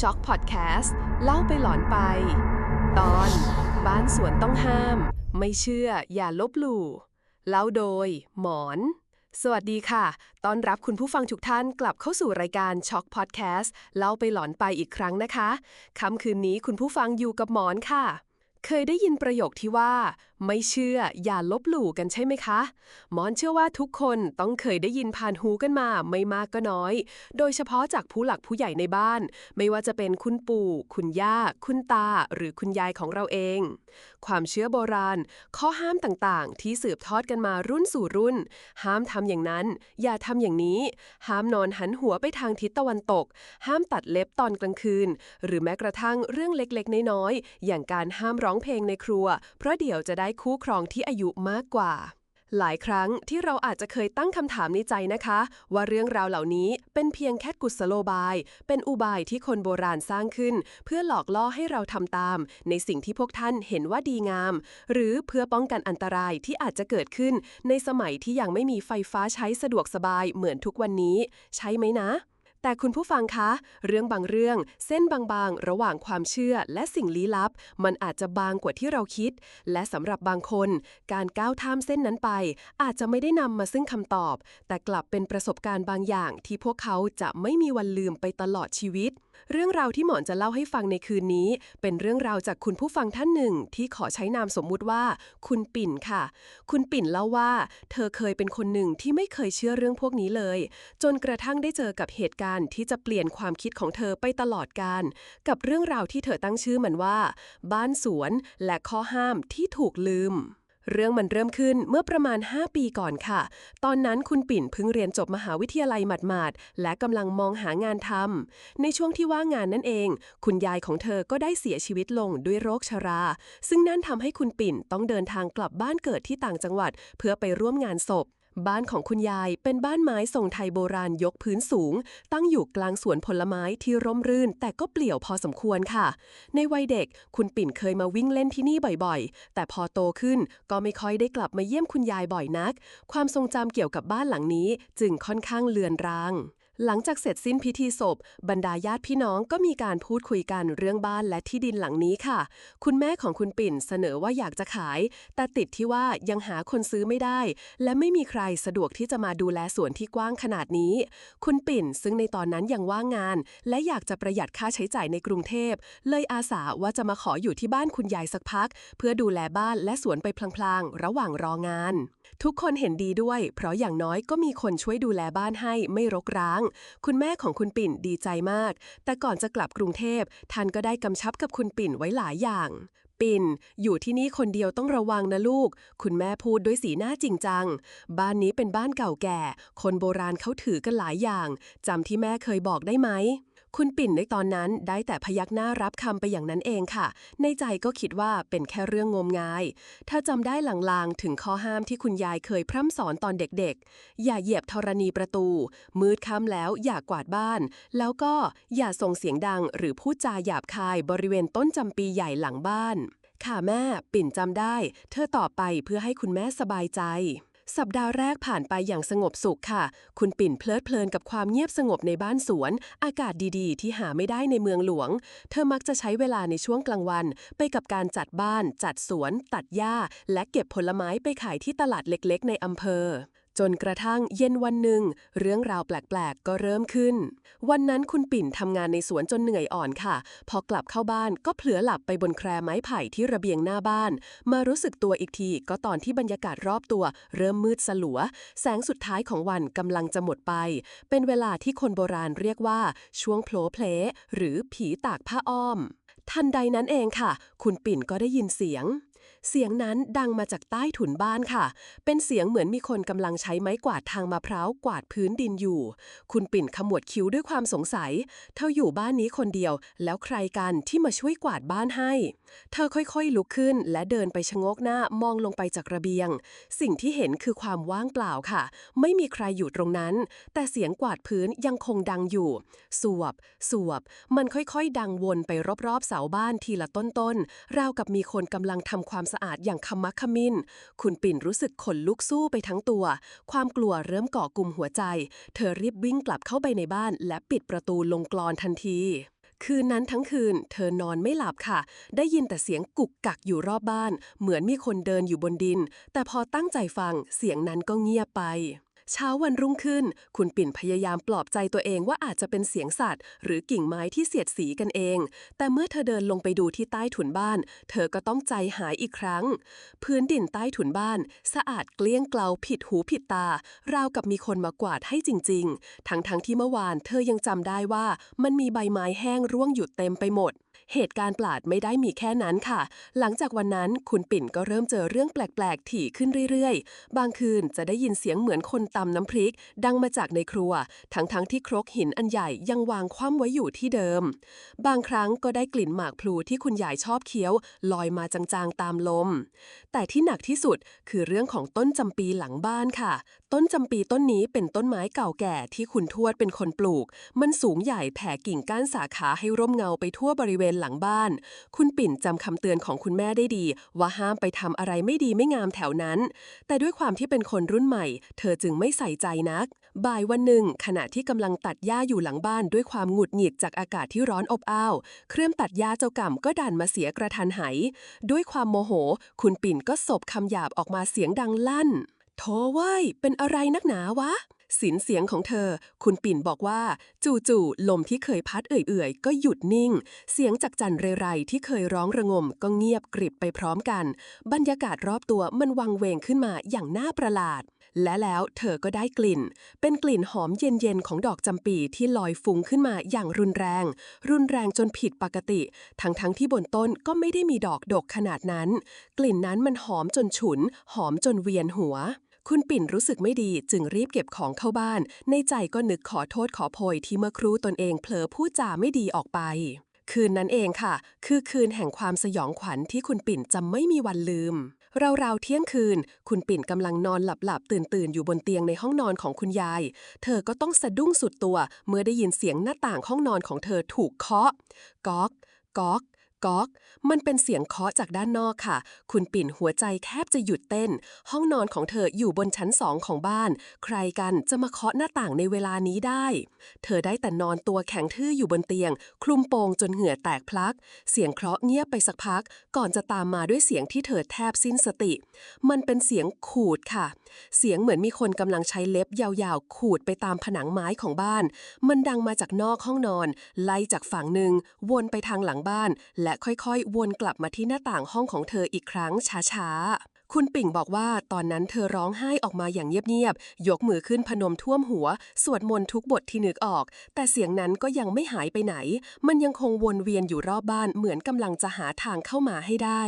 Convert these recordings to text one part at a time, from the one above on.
ช็อกพอดแคสต์เล่าไปหลอนไป ตอน บ้านสวนต้องห้าม ไม่เชื่ออย่าลบหลู่เล่าโดย หมอน สวัสดีค่ะต้อนรับคุณผู้ฟังทุกท่านกลับเข้าสู่รายการช็อกพอดแคสต์เล่าไปหลอนไปอีกครั้งนะคะค่ำคืนนี้คุณผู้ฟังอยู่กับหมอนค่ะ เคยได้ยินประโยคที่ว่า ไม่เชื่ออย่าลบหลู่กันใช่ไหมคะหมอนเชื่อว่าทุกคนต้องเคยได้ยินผ่านหูกันมาไม่มากก็น้อย โดยเฉพาะจากผู้หลักผู้ใหญ่ในบ้าน ไม่ว่าจะเป็นคุณปู่ คุณย่า คุณตา หรือคุณยายของเราเอง ความเชื่อโบราณ ข้อห้ามต่างๆ ที่สืบทอดกันมารุ่นสู่รุ่น ห้ามทำอย่างนั้น อย่าทำอย่างนี้ ห้ามนอนหันหัวไปทางทิศตะวันตก ห้ามตัดเล็บตอนกลางคืน หรือแม้กระทั่งเรื่องเล็กๆ น้อยๆอย่างการห้ามร้องเพลงในครัว เพราะเดี๋ยวจะได้คู่ครองที่อายุมากกว่า หลายครั้งที่เราอาจจะเคยตั้งคำถามในใจนะคะ ว่าเรื่องราวเหล่านี้เป็นเพียงแค่กุศโลบาย เป็นอุบายที่คนโบราณสร้างขึ้น เพื่อหลอกล่อให้เราทำตาม ในสิ่งที่พวกท่านเห็นว่าดีงาม หรือเพื่อป้องกันอันตรายที่อาจจะเกิดขึ้น ในสมัยที่ยังไม่มีไฟฟ้าใช้สะดวกสบายเหมือนทุกวันนี้ ใช่ไหมนะ แต่คุณผู้ฟังคะ เรื่องบางเรื่อง เส้นบางๆ ระหว่างความเชื่อและสิ่งลี้ลับ มันอาจจะบางกว่าที่เราคิด และสำหรับบางคน การก้าวข้ามเส้นนั้นไป อาจจะไม่ได้นำมาซึ่งคำตอบ แต่กลับเป็นประสบการณ์บางอย่างที่พวกเขาจะไม่มีวันลืมไปตลอดชีวิต เรื่องราวที่หมอนจะเล่าให้ฟังในคืนนี้ เป็นเรื่องราวจากคุณผู้ฟังท่านหนึ่ง ที่ขอใช้นามสมมุติว่า คุณปิ่นค่ะ คุณปิ่นเล่าว่า เธอเคยเป็นคนหนึ่งที่ไม่เคยเชื่อเรื่องพวกนี้เลย จนกระทั่งได้เจอกับเหตุการณ์ที่จะเปลี่ยนความคิดของเธอไปตลอดกาลกับเรื่องราวที่เธอตั้งชื่อมันว่า บ้านสวนและข้อห้ามที่ถูกลืม เรื่องมันเริ่มขึ้นเมื่อประมาณ 5 ปีก่อนค่ะ ตอนนั้นคุณปิ่นเพิ่งเรียนจบมหาวิทยาลัยหมาดๆ และกำลังมองหางานทำ ในช่วงที่ว่างงานนั่นเอง คุณยายของเธอก็ได้เสียชีวิตลงด้วยโรคชรา ซึ่งนั่นทำให้คุณปิ่นต้องเดินทางกลับบ้านเกิดที่ต่างจังหวัด เพื่อไปร่วมงานศพ บ้านของคุณยายเป็นบ้านไม้ทรงไทยโบราณยกพื้นสูง ตั้งอยู่กลางสวนผลไม้ที่ร่มรื่น แต่ก็เปลี่ยวพอสมควรค่ะ ในวัยเด็กคุณปิ่นเคยมาวิ่งเล่นที่นี่บ่อยๆ แต่พอโตขึ้นก็ไม่ค่อยได้กลับมาเยี่ยมคุณยายบ่อยนัก ความทรงจำเกี่ยวกับบ้านหลังนี้จึงค่อนข้างเลือนราง หลังจากเสร็จสิ้นพิธีศพ บรรดาญาติพี่น้องก็มีการพูดคุยกันเรื่องบ้านและที่ดินหลังนี้ค่ะ คุณแม่ของคุณปิ่นเสนอว่าอยากจะขาย แต่ติดที่ว่ายังหาคนซื้อไม่ได้ และไม่มีใครสะดวกที่จะมาดูแลสวนที่กว้างขนาดนี้ คุณปิ่นซึ่งในตอนนั้นยังว่างงาน และอยากจะประหยัดค่าใช้จ่ายในกรุงเทพ เลยอาสาว่าจะมาขออยู่ที่บ้านคุณยายสักพัก เพื่อดูแลบ้านและสวนไปพลางๆ ระหว่างรองานทุกคนเห็นดีด้วย เพราะอย่างน้อยก็มีคนช่วยดูแลบ้านให้ไม่รกร้าง คุณแม่ของคุณปิ่นดีใจมาก แต่ก่อนจะกลับกรุงเทพท่านก็ได้กำชับกับคุณปิ่นไว้หลายอย่าง ปิ่น อยู่ที่นี่คนเดียวต้องระวังนะลูก คุณแม่พูดด้วยสีหน้าจริงจัง บ้านนี้เป็นบ้านเก่าแก่ คนโบราณเขาถือกันหลายอย่างจำที่แม่เคยบอกได้ไหม คุณปิ่นในตอนนั้นได้แต่พยักหน้ารับคำไปอย่างนั้นเองค่ะ ในใจก็คิดว่าเป็นแค่เรื่องงมงาย ถ้าจำได้ลางๆ ถึงข้อห้ามที่คุณยายเคยพร่ำสอนตอนเด็กๆ อย่าเหยียบธรณีประตู มืดค่ำแล้วอย่ากวาดบ้าน แล้วก็อย่าส่งเสียงดัง หรือพูดจาหยาบคายบริเวณต้นจำปีใหญ่หลังบ้าน ค่ะแม่ ปิ่นจำได้ เธอตอบไปเพื่อให้คุณแม่สบายใจ สัปดาห์แรกผ่านไปอย่างสงบสุขค่ะ คุณปิ่นเพลิดเพลินกับความเงียบสงบในบ้านสวน อากาศดีๆ ที่หาไม่ได้ในเมืองหลวง เธอมักจะใช้เวลาในช่วงกลางวัน ไปกับการจัดบ้าน จัดสวน ตัดหญ้า และเก็บผลไม้ไปขายที่ตลาดเล็กๆ ในอำเภอ จนกระทั่งเย็นวันหนึ่ง เรื่องราวแปลกๆ ก็เริ่มขึ้น วันนั้นคุณปิ่นทำงานในสวนจนเหนื่อยอ่อนค่ะ พอกลับเข้าบ้านก็เผลอหลับไปบนแคร่ไม้ไผ่ที่ระเบียงหน้าบ้าน มารู้สึกตัวอีกทีก็ตอนที่บรรยากาศรอบตัว เริ่มมืดสลัว แสงสุดท้ายของวันกำลังจะหมดไป เป็นเวลาที่คนโบราณเรียกว่า ช่วงโผลเพลหรือผีตากผ้าอ้อม ทันใดนั้นเองค่ะ คุณปิ่นก็ได้ยินเสียง เสียงนั้นดังมาจากใต้ถุนบ้านค่ะ เป็นเสียงเหมือนมีคนกำลังใช้ไม้กวาดทางมะพร้าวกวาดพื้นดินอยู่ คุณปิ่นขมวดคิ้วด้วยความสงสัย เธออยู่บ้านนี้คนเดียว แล้วใครกันที่มาช่วยกวาดบ้านให้ เธอค่อยๆลุกขึ้น และเดินไปชะงกหน้ามองลงไปจากระเบียง สิ่งที่เห็นคือความว่างเปล่าค่ะ ไม่มีใครอยู่ตรงนั้น แต่เสียงกวาดพื้นยังคงดังอยู่ สวบ สวบ มันค่อยๆ ดังวนไปรอบๆ เสาบ้านทีละต้นๆ ราวกับมีคนกำลังทำความสะอาดอย่างขมักขม้น คุณปิ่นรู้สึกขนลุกสู้ไปทั้งตัว ความกลัวเริ่มก่อกลุ่มหัวใจ เธอรีบวิ่งกลับเข้าไปในบ้าน และปิดประตูลงกรอนทันทีคืนนั้นทั้งคืน เธอนอนไม่หลับค่ะ ได้ยินแต่เสียงกุกกักอยู่รอบบ้าน เหมือนมีคนเดินอยู่บนดิน แต่พอตั้งใจฟังเสียงนั้นก็เงียบไป เช้าวันรุ่งขึ้น คุณปิ่นพยายามปลอบใจตัวเองว่าอาจจะเป็นเสียงสัตว์ หรือกิ่งไม้ที่เสียดสีกันเอง แต่เมื่อเธอเดินลงไปดูที่ใต้ถุนบ้าน เธอก็ต้องใจหายอีกครั้ง พื้นดินใต้ถุนบ้าน สะอาดเกลี้ยงเกลาผิดหูผิดตา ราวกับมีคนมากวาดให้จริง ๆ ทั้งๆทที่เมื่อวานเธอยังจำได้ว่ามันมีใบไม้แห้งร่วงอยู่เต็มไปหมด เหตุการณ์ประหลาดไม่ได้มีแค่นั้นค่ะ หลังจากวันนั้นคุณปิ่นก็เริ่มเจอเรื่องแปลกๆ ถี่ขึ้นเรื่อยๆ บางคืนจะได้ยินเสียงเหมือนคนตำน้ำพริก ดังมาจากในครัว ทั้งๆที่ครกหินอันใหญ่ยังวางคว่ำไว้อยู่ที่เดิม บางครั้งก็ได้กลิ่นหมากพลูที่คุณยายชอบเคี้ยว ลอยมาจางๆตามลม แต่ที่หนักที่สุดคือเรื่องของต้นจำปีหลังบ้านค่ะ ต้นจำปีต้นนี้เป็นต้นไม้เก่าแก่ที่คุณทวดเป็นคนปลูก มันสูงใหญ่แผ่กิ่งก้านสาขาให้ร่มเงาไปทั่วบริเวณหลังบ้าน คุณปิ่นจำคำเตือนของคุณแม่ได้ดี ว่าห้ามไปทำอะไรไม่ดีไม่งามแถวนั้น แต่ด้วยความที่เป็นคนรุ่นใหม่ เธอจึงไม่ใส่ใจนัก บ่ายวันหนึ่ง ขณะที่กำลังตัดหญ้าอยู่หลังบ้านด้วยความหงุดหงิดจากอากาศที่ร้อนอบอ้าว เครื่องตัดหญ้าเจ้ากรรมก็ดันมาเสียกระทันหันด้วยความโมโห คุณปิ่นก็สบคำหยาบออกมาเสียงดังลั่น โธ่เว้ย เป็นอะไรนักหนาวะ สินเสียงของเธอ คุณปิ่นบอกว่า จู่ๆลมที่เคยพัดเอื่อยๆ ก็หยุดนิ่ง เสียงจากจันเรไรที่เคยร้องระงมก็เงียบกริบไปพร้อมกัน บรรยากาศรอบตัวมันวังเวงขึ้นมาอย่างน่าประหลาด และแล้วเธอก็ได้กลิ่น เป็นกลิ่นหอมเย็นๆของดอกจำปีที่ลอยฟุ้งขึ้นมาอย่างรุนแรง รุนแรงจนผิดปกติ ทั้งๆที่บนต้นก็ไม่ได้มีดอกดกขนาดนั้น กลิ่นนั้นมันหอมจนฉุน หอมจนเวียนหัว คุณปิ่นรู้สึกไม่ดีจึงรีบเก็บของเข้าบ้าน ในใจก็นึกขอโทษขอโพยที่เมื่อครู่ตนเองเผลอพูดจาไม่ดีออกไป คืนนั้นเองค่ะ คือคืนแห่งความสยองขวัญที่คุณปิ่นจะไม่มีวันลืมราวๆเที่ยงคืน คุณปิ่นกำลังนอนหลับๆ ตื่นๆ อยู่บนเตียงในห้องนอนของคุณยาย เธอก็ต้องสะดุ้งสุดตัว เมื่อได้ยินเสียงหน้าต่างห้องนอนของเธอถูกเคาะ ก๊อก ก๊อก ก๊อก มันเป็นเสียงเคาะจากด้านนอกค่ะ คุณปิ่นหัวใจแทบจะหยุดเต้น ห้องนอนของเธออยู่บนชั้นสองของบ้าน ใครกันจะมาเคาะหน้าต่างในเวลานี้ได้ เธอได้แต่นอนตัวแข็งทื่ออยู่บนเตียง คลุมโปงจนเหงื่อแตกพลัก เสียงเคาะเงียบไปสักพัก ก่อนจะตามมาด้วยเสียงที่เธอแทบสิ้นสติ มันเป็นเสียงขูดค่ะ เสียงเหมือนมีคนกำลังใช้เล็บยาวๆ ขูดไปตามผนังไม้ของบ้าน มันดังมาจากนอกห้องนอน ไล่จากฝั่งหนึ่งวนไปทางหลังบ้าน และค่อยๆ วนกลับมาที่หน้าต่างห้องของเธออีกครั้งช้าๆ คุณปิ่งบอกว่าตอนนั้นเธอร้องไห้ออกมาอย่างเงียบๆ ยกมือขึ้นพนมท่วมหัว สวดมนต์ทุกบทที่นึกออก แต่เสียงนั้นก็ยังไม่หายไปไหน มันยังคงวนเวียนอยู่รอบบ้านเหมือนกำลังจะหาทางเข้ามาให้ได้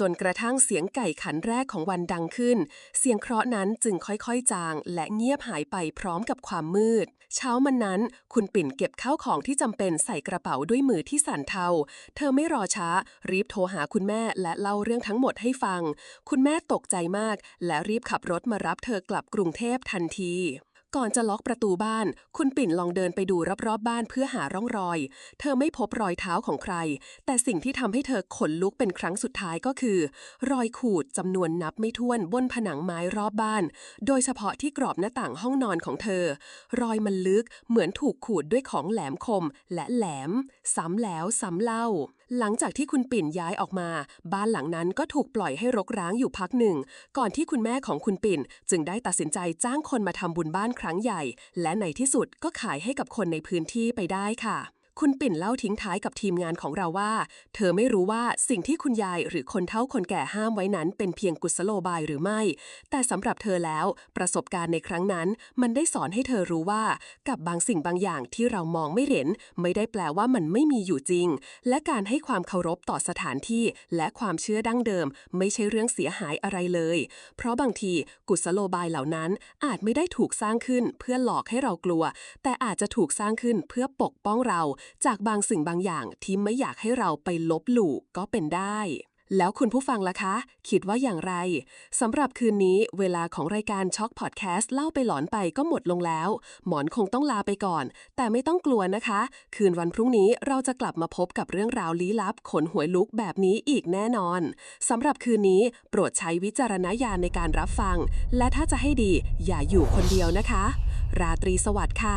จนกระทั่งเสียงไก่ขันแรกของวันดังขึ้น เสียงเคราะห์นั้นจึงค่อยๆ จาง และเงียบหายไปพร้อมกับความมืด เช้ามันนั้น คุณปิ่นเก็บข้าวของที่จำเป็นใส่กระเป๋าด้วยมือที่สั่นเทา เธอไม่รอช้า รีบโทรหาคุณแม่และเล่าเรื่องทั้งหมดให้ฟัง คุณแม่ตกใจมาก และรีบขับรถมารับเธอกลับกรุงเทพทันที ก่อนจะล็อกประตูบ้าน คุณปิ่นลองเดินไปดูรอบๆบบ้านเพื่อหาร่องรอย เธอไม่พบรอยเท้าของใคร แต่สิ่งที่ทำให้เธอขนลุกเป็นครั้งสุดท้ายก็คือ รอยขูดจำนวนนับไม่ถ้วนบนผนังไม้รอบบ้าน โดยเฉพาะที่กรอบหน้าต่างห้องนอนของเธอ รอยมันลึกเหมือนถูกขูดด้วยของแหลมคมและแหลม ซ้ำแล้วซ้ำเล่า หลังจากที่คุณปิ่นย้ายออกมา บ้านหลังนั้นก็ถูกปล่อยให้รกร้างอยู่พักหนึ่ง ก่อนที่คุณแม่ของคุณปิ่น จึงได้ตัดสินใจจ้างคนมาทำบุญบ้านครั้งใหญ่ และในที่สุดก็ขายให้กับคนในพื้นที่ไปได้ค่ะ คุณปิ่นเล่าทิ้งท้ายกับทีมงานของเราว่า เธอไม่รู้ว่าสิ่งที่คุณยายหรือคนเฒ่าคนแก่ห้ามไว้นั้นเป็นเพียงกุศโลบายหรือไม่ แต่สำหรับเธอแล้ว ประสบการณ์ในครั้งนั้น มันได้สอนให้เธอรู้ว่า กับบางสิ่งบางอย่างที่เรามองไม่เห็น ไม่ได้แปลว่ามันไม่มีอยู่จริง และการให้ความเคารพต่อสถานที่ และความเชื่อดั้งเดิม ไม่ใช่เรื่องเสียหายอะไรเลย เพราะบางทีกุศโลบายเหล่านั้นอาจไม่ได้ถูกสร้างขึ้นเพื่อหลอกให้เรากลัว แต่อาจจะถูกสร้างขึ้นเพื่อปกป้องเราจากบางสิ่งบางอย่างที่ไม่อยากให้เราไปลบหลู่ก็เป็นได้ แล้วคุณผู้ฟังล่ะคะ คิดว่าอย่างไรสำหรับคืนนี้เวลาของรายการช็อคพอดแคสต์เล่าไปหลอนไปก็หมดลงแล้ว หมอนคงต้องลาไปก่อน แต่ไม่ต้องกลัวนะคะ คืนวันพรุ่งนี้เราจะกลับมาพบกับเรื่องราวลี้ลับ ขนหวยลุกแบบนี้อีกแน่นอนสำหรับคืนนี้โปรดใช้วิจารณญาณในการรับฟัง และถ้าจะให้ดีอย่าอยู่คนเดียวนะคะ ราตรีสวัสดิ์ค่ะ